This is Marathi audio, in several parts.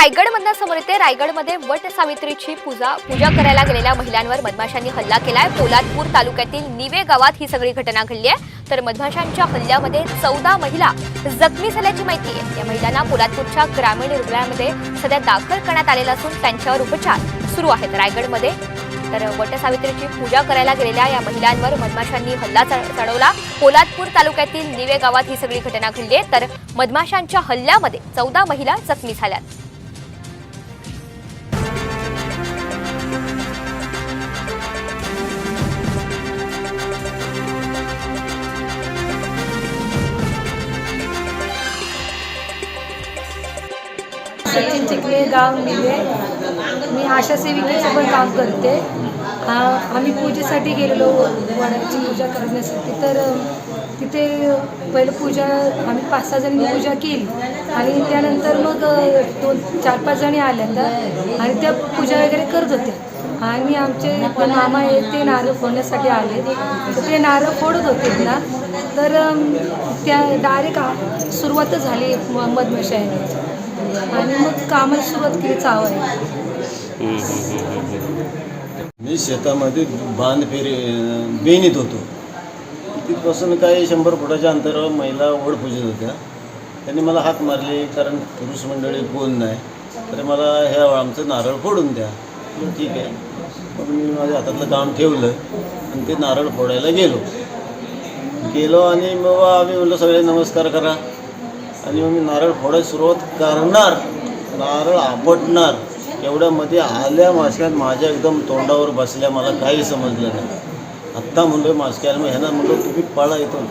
आपणासमोर येते. रायगडमध्ये वट सावित्रीची पूजा पूजा करायला गेलेल्या महिलांवर मधमाशांनी हल्ला केलाय. पोलादपूर तालुक्यातील निवे गावात ही सगळी घटना घडली आहे. तर मधमाशांच्या हल्ल्यामध्ये चौदा महिला जखमी झाल्याची माहिती आहे. या महिलांना पोलादपूरच्या ग्रामीण रुग्णालयामध्ये सध्या दाखल करण्यात आलेला असून त्यांच्यावर उपचार सुरू आहेत. रायगडमध्ये तर वटसावित्रीची पूजा करायला गेलेल्या या महिलांवर मधमाशांनी हल्ला च- चढवला. पोलादपूर तालुक्यातील निवे गावात ही सगळी घटना घडली आहे. तर मधमाशांच्या हल्ल्यामध्ये चौदा महिला जखमी झाल्यात. सचिन चिखले गाव निवे मी आशा सेविकेचं पण काम करते. हा आम्ही पूजेसाठी गेलेलो वडाची पूजा करण्यासाठी. तर तिथे पहिलं पूजा आम्ही पाच सहा जणी पूजा केली. आणि त्यानंतर मग दोन चार पाच जणी आल्या तर आणि त्या पूजा वगैरे करत होत्या. आणि आमचे मामा आहेत ते नारळ फोडण्यासाठी आले. तर ते नारळ फोडत होते ना. तर त्या डायरेक्ट सुरुवातच झाली म- मधमाशा यांनी आणि मग कामाला सुरुवात केली चावायला मी शेतामध्ये बांध फेरी बेनीत होतो. तिथपासून काही शंभर फुटाच्या अंतरावर महिला ओढ पूजत होत्या. त्यांनी मला हाक मारली कारण पुरुष मंडळी कोण नाही. तर मला ह्या आमचं नारळ फोडून द्या. ठीक आहे. मग मी माझ्या हातातलं काम ठेवलं आणि ते नारळ फोडायला गेलो. गेलो आणि मग आम्ही म्हणलं सगळे नमस्कार करा. आणि मग मी नारळ फोडायला सुरुवात करणार. नारळ आपटणार एवढ्यामध्ये आल्या मास्क्यात माझ्या एकदम तोंडावर बसल्या मला काही समजलं नाही. आत्ता म्हणलो मास्क्याला मग ह्यांना म्हणलं तुम्ही पळा इथून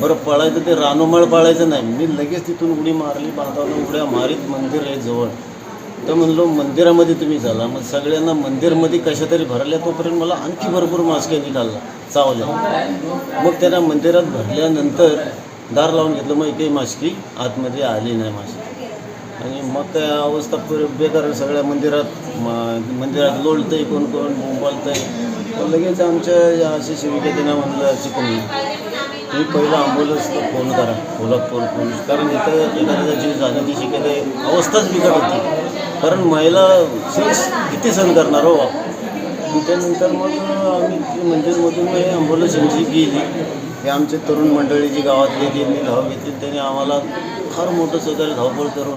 बरं पळायचं ते रानोमाळ पळायचं नाही. मी लगेच तिथून उडी मारली पाहताना उड्या मारीत मंदिर आहे जवळ. तर म्हणलो मंदिरामध्ये तुम्ही झाला मग सगळ्यांना मंदिरमध्ये कशा तरी भरल्या तोपर्यंत मला आणखी भरपूर मास्क्या निघाला चावल्या. मग त्यांना मंदिरात भरल्यानंतर दार लावून घेतलं. मग एकही मास्की आतमध्ये आली नाही मास्की. आणि मग काय अवस्था बेकार सगळ्या मंदिरात. मंदिरात लोळतंय कोण कोण बोलतंय लगेच आमच्या या अशी सेविका त्यांना म्हणलं चिकनी तुम्ही पहिलं आंबोलच फोन करा. कोल्हापूर पोलीस कारण इथं एखाद्याचा जीव जाण्याची शक्यता अवस्थाच बिघड होती. कारण महिला सेक्स किती सहन करणार हो त्यानंतर मग आम्ही मंदिरमधून म्हणजे हे ॲम्ब्युलन्स यांची गेली. हे आमचे तरुण मंडळी जी गावातली त्यांनी धाव घेतली त्यांनी आम्हाला फार मोठं सहकार्य धावपळ करून